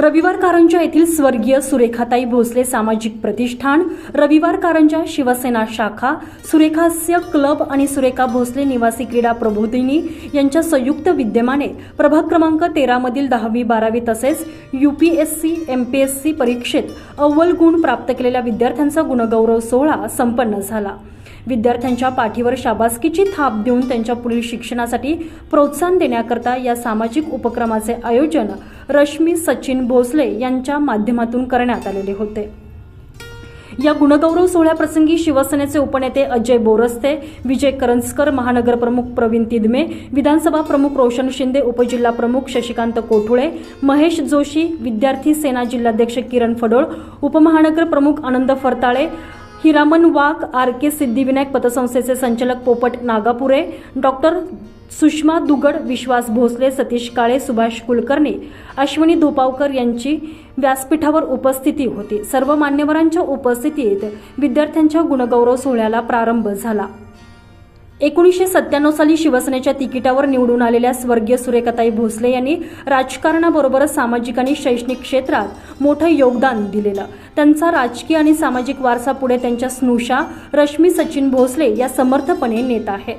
रविवार कारंजा येथील स्वर्गीय सुरेखाताई भोसले सामाजिक प्रतिष्ठान रविवार कारंजा शिवसेना शाखा सुरेखास्य क्लब आणि सुरेखा भोसले निवासी क्रीडा प्रबोधिनी यांच्या संयुक्त विद्यमाने प्रभाग क्रमांक तेरामधील दहावी बारावी तसेच यूपीएससी एमपीएससी परीक्षेत अव्वल गुण प्राप्त केलेल्या विद्यार्थ्यांचा गुणगौरव सोहळा संपन्न झाला. विद्यार्थ्यांच्या पाठीवर शाबासकीची थाप देऊन त्यांच्या पुढील शिक्षणासाठी प्रोत्साहन देण्याकरता या सामाजिक उपक्रमाचे आयोजन रश्मी सचिन भोसले यांच्या माध्यमातून करण्यात आलेले होते. या गुणगौरव सोहळ्याप्रसंगी शिवसेनेचे उपनेते अजय बोरस्ते विजय करंजकर महानगर प्रमुख प्रवीण तिदमे विधानसभा प्रमुख रोशन शिंदे उपजिल्हा प्रमुख शशिकांत कोठुळे महेश जोशी विद्यार्थी सेना जिल्हाध्यक्ष किरण फडोळ उपमहानगर प्रमुख आनंद फरताळे हिरामन वाघ आर के सिद्धिविनायक पतसंस्थेचे संचालक पोपट नागापुरे डॉक्टर सुषमा दुगड विश्वास भोसले सतीश काळे सुभाष कुलकर्णी अश्विनी धोपावकर यांची व्यासपीठावर उपस्थिती होती. सर्व मान्यवरांच्या उपस्थितीत विद्यार्थ्यांच्या गुणगौरव सोहळ्याला प्रारंभ झाला. एकोणीसशे सत्त्याण्णव साली शिवसेनेच्या तिकिटावर निवडून आलेल्या स्वर्गीय सुरेखाताई भोसले यांनी राजकारणाबरोबरच सामाजिक आणि शैक्षणिक क्षेत्रात मोठं योगदान दिलेलं. त्यांचा राजकीय आणि सामाजिक वारसा पुढे त्यांच्या स्नुषा रश्मी सचिन भोसले या समर्थपणे नेत आहे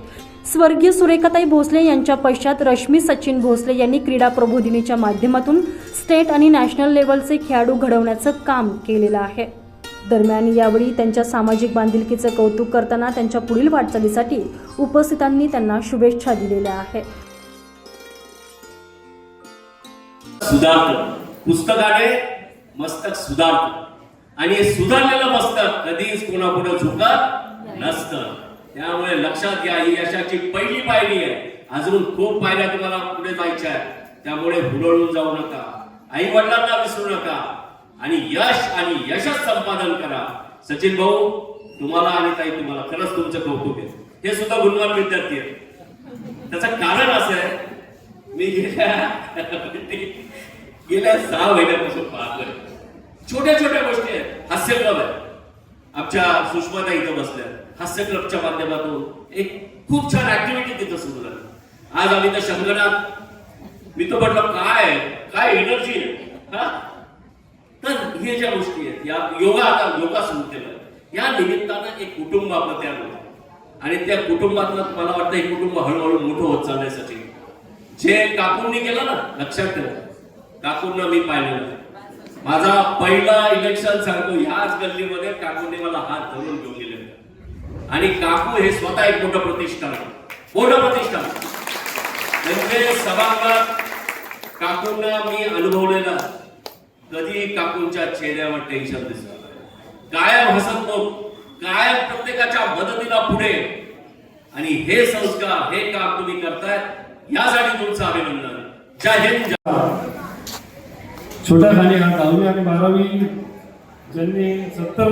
स्वर्गीय सुरेखाताई भोसले यांच्या पश्चात रश्मी सचिन भोसले यांनी क्रीडा प्रबोधिनीच्या माध्यमातून स्टेट आणि नॅशनल लेवलचे खेळाडू घडवण्याचं काम केलेलं आहे. दरम्यान यावेळी त्यांच्या सामाजिक बांधिलकीचं कौतुक करताना त्यांच्या पुढील वाटचालीसाठी उपस्थितांनी त्यांना शुभेच्छा दिलेल्या आहेत. पुस्तकाने मस्तक सुधारतो. आणि हे सुधारलेलं मस्तक कधीच कोणापुढे झुकत नसतं. त्यामुळे लक्षात घ्या ही यशाची पहिली पायरी आहे. अजून खूप पायऱ्या तुम्हाला पुढे जायच्या आहेत. त्यामुळे हुरळून जाऊ नका. आई वडिलांना विसरू नका. आणि यश आणि यशच संपादन करा. सचिन भाऊ तुम्हाला आणि ताई तुम्हाला खरंच तुमचं कौतुक आहे. हे सुद्धा गुणवान विद्यार्थी आहेत. त्याचं कारण असं आहे मी गेल्या गेल्या सहा महिन्यापासून पाहतोय. छोट्या छोट्या गोष्टी आहेत. हास्य क्लब आहे. आमच्या सुषमाता इथं बसल्या. हास्य क्लबच्या माध्यमातून एक खूप छान ऍक्टिव्हिटी तिथं सुरू झाली. आज आम्ही त्या शंकरात मी तो म्हटलं काय काय एनर्जी आहे? हा? तर हे ज्या गोष्टी आहेत या योगा आता योगा सुरू केलं या निमित्तानं एक कुटुंब आपलं तयार होतं आणि त्या कुटुंबातलं मला वाटतं हे कुटुंब हळूहळू मोठं होत चाललंय सचिन जे काकूंनी केलं ना लक्षात ठेवा. काकूंना मी पाहिलेलं माझा पहिला इलेक्शन सांगतो ह्याच गल्लीमध्ये काकूंनी मला हात धरून घेऊन गेले. आणि काकू हे स्वतः एक मोठं प्रतिष्ठान मोठं प्रतिष्ठान. म्हणजे सभागृहात काकूंना मी अनुभवलेला कधी काकूंच्या चेहऱ्यावर टेन्शन दिसणार नाही. कायम तो कायम प्रत्येकाच्या मदतीला पुढे. आणि हे संस्कार हे काम तुम्ही करताय यासाठी तुमचं अभिनंदन. जय हिंद छोट्या खाली हा दहावी आणि बारावी ज्यांनी सत्तर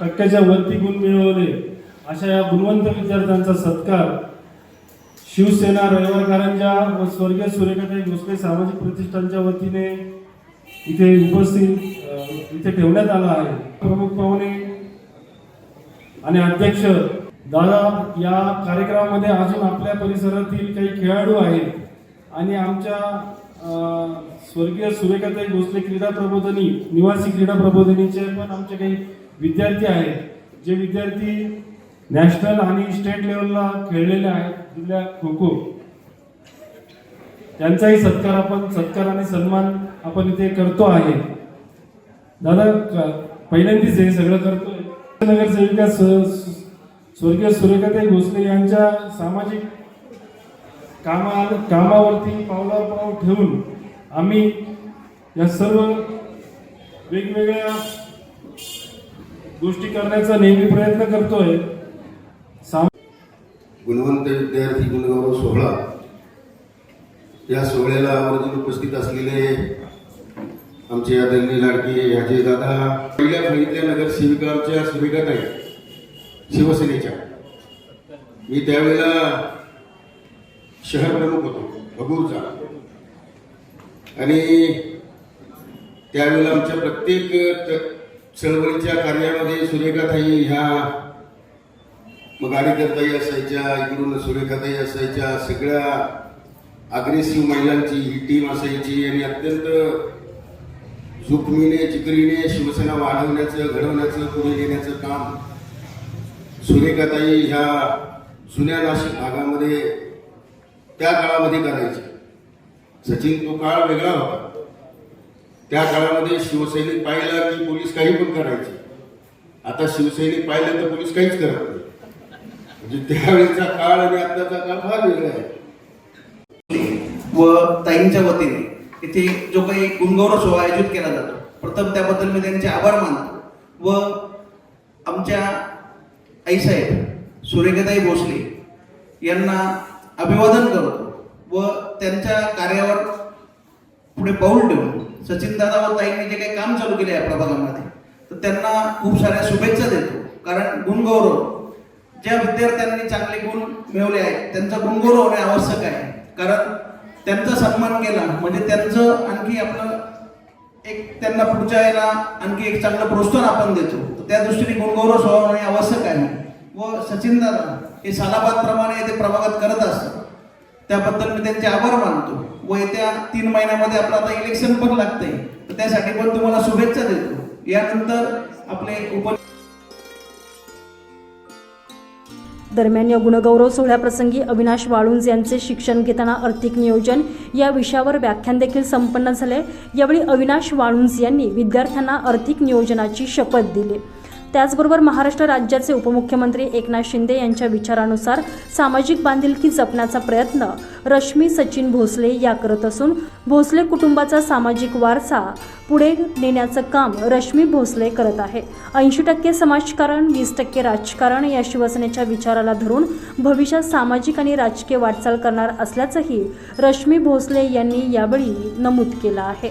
टक्क्याच्या वरती गुण मिळवले अशा या गुणवंत विद्यार्थ्यांचा सत्कार शिवसेना रविवारकरांच्या व स्वर्गीय सूर्यकांत भोसले सामाजिक प्रतिष्ठानच्या वतीने इथे उपस्थित इथे ठेवण्यात आला आहे. प्रमुख पाहुणे आणि अध्यक्ष दादा या कार्यक्रमामध्ये अजून आपल्या परिसरातील काही खेळाडू आहेत आणि आमच्या स्वर्गीय सुरेखाताई भोसले क्रीडा प्रबोधनी निवासी क्रीडा प्रबोधनीचे पण आमचे काही विद्यार्थी आहेत जे विद्यार्थी नॅशनल आणि स्टेट लेवलला खेळलेले आहेत जिल्ह्या खो खो त्यांचाही सत्कार आपण सत्कार आणि सन्मान आपण इथे करतो आहे. दादा पहिल्यांदीच पहिल्यांदाच हे सगळं करतोय. नगरसेविका स- स्वर्गीय सुरेखाताई भोसले यांच्या सामाजिक कामा कामावरती पावलावर पाऊल ठेवून आम्ही या सर्व वेगवेगळ्या गोष्टी करण्याचा नेहमी प्रयत्न करतोय. साम गुणवंत विद्यार्थी गुणगौरव सोहळा. या सोहळ्याला आवर्जून उपस्थित असलेले आमचे आदरणीय लाडके अजय दादा पहिल्या फेरीतल्या नगरसेविका आमच्या सेविकात आहेत शिवसेनेच्या. मी त्यावेळेला शहर प्रमुख होतो भगूरचा. आणि त्यावेळेला आमच्या प्रत्येक चळवळीच्या कार्यामध्ये सुरेखाताई ह्या मग कार्यकर्ताही असायच्या इकडून सुरेखाताई असायच्या सगळ्या अग्रेसिव्ह महिलांची ही टीम असायची आणि अत्यंत जोखमीने चिकरीने शिवसेना वाढवण्याचं घडवण्याचं पुढे नेण्याचं काम सुरेखाताई ह्या जुन्या नाशिक भागामध्ये त्या काळामध्ये करायचे. सचिन तो काळ वेगळा होता. त्या काळामध्ये शिवसैनिक पाहिला की पोलीस काही पण करायचे. आता शिवसैनिक पाहिलं तर पोलीस काहीच करत नाही. म्हणजे त्यावेळेचा काळ आणि आत्ताचा काळ फार वेगळा आहे. व ताईंच्या वतीने इथे जो काही गुणगौरव सोहळा आयोजित केला जातो. प्रथम त्याबद्दल मी त्यांचे आभार मानतो व आमच्या आईसाहेब सुरेखाताई भोसले यांना अभिवादन करतो व त्यांच्या कार्यावर पुढे पाऊल ठेवून सचिनदादा व ताईंनी जे काही काम चालू केले आहे प्रभागामध्ये तर त्यांना खूप साऱ्या शुभेच्छा देतो. कारण गुणगौरव ज्या विद्यार्थ्यांनी चांगले गुण मिळवले आहेत त्यांचा गुणगौरव होणे आवश्यक आहे. कारण त्यांचा सन्मान केला. म्हणजे त्यांचं आणखी आपलं एक त्यांना पुढच्या याला आणखी एक चांगलं प्रोत्साहन आपण देतो. तर त्या दृष्टीने गुणगौरव स्वभाव होणे आवश्यक आहे. व सचिन दादा हे सालाबाद प्रमाणे ते प्रभागात करत असतात. त्याबद्दल मी त्यांचे आभार मानतो. व येत्या तीन महिन्यामध्ये आपलं आता इलेक्शन पण लागतंय. तर त्यासाठी पण तुम्हाला शुभेच्छा देतो. यानंतर आपले उप दरम्यान या गुणगौरव सोहळ्याप्रसंगी अविनाश वाळुंज यांचे शिक्षण घेताना आर्थिक नियोजन या विषयावर व्याख्यान देखील संपन्न झाले. यावेळी अविनाश वाळुंज यांनी विद्यार्थ्यांना आर्थिक नियोजनाची शपथ दिली. त्याचबरोबर महाराष्ट्र राज्याचे उपमुख्यमंत्री एकनाथ शिंदे यांच्या विचारानुसार सामाजिक बांधिलकी जपण्याचा प्रयत्न रश्मी सचिन भोसले या करत असून भोसले कुटुंबाचा सामाजिक वारसा पुढे नेण्याचं काम रश्मी भोसले करत आहे. ऐंशी टक्के समाजकारण वीस टक्के राजकारण या शिवसेनेच्या विचाराला धरून भविष्यात सामाजिक आणि राजकीय वाटचाल करणार असल्याचंही रश्मी भोसले यांनी यावेळी नमूद केलं आहे.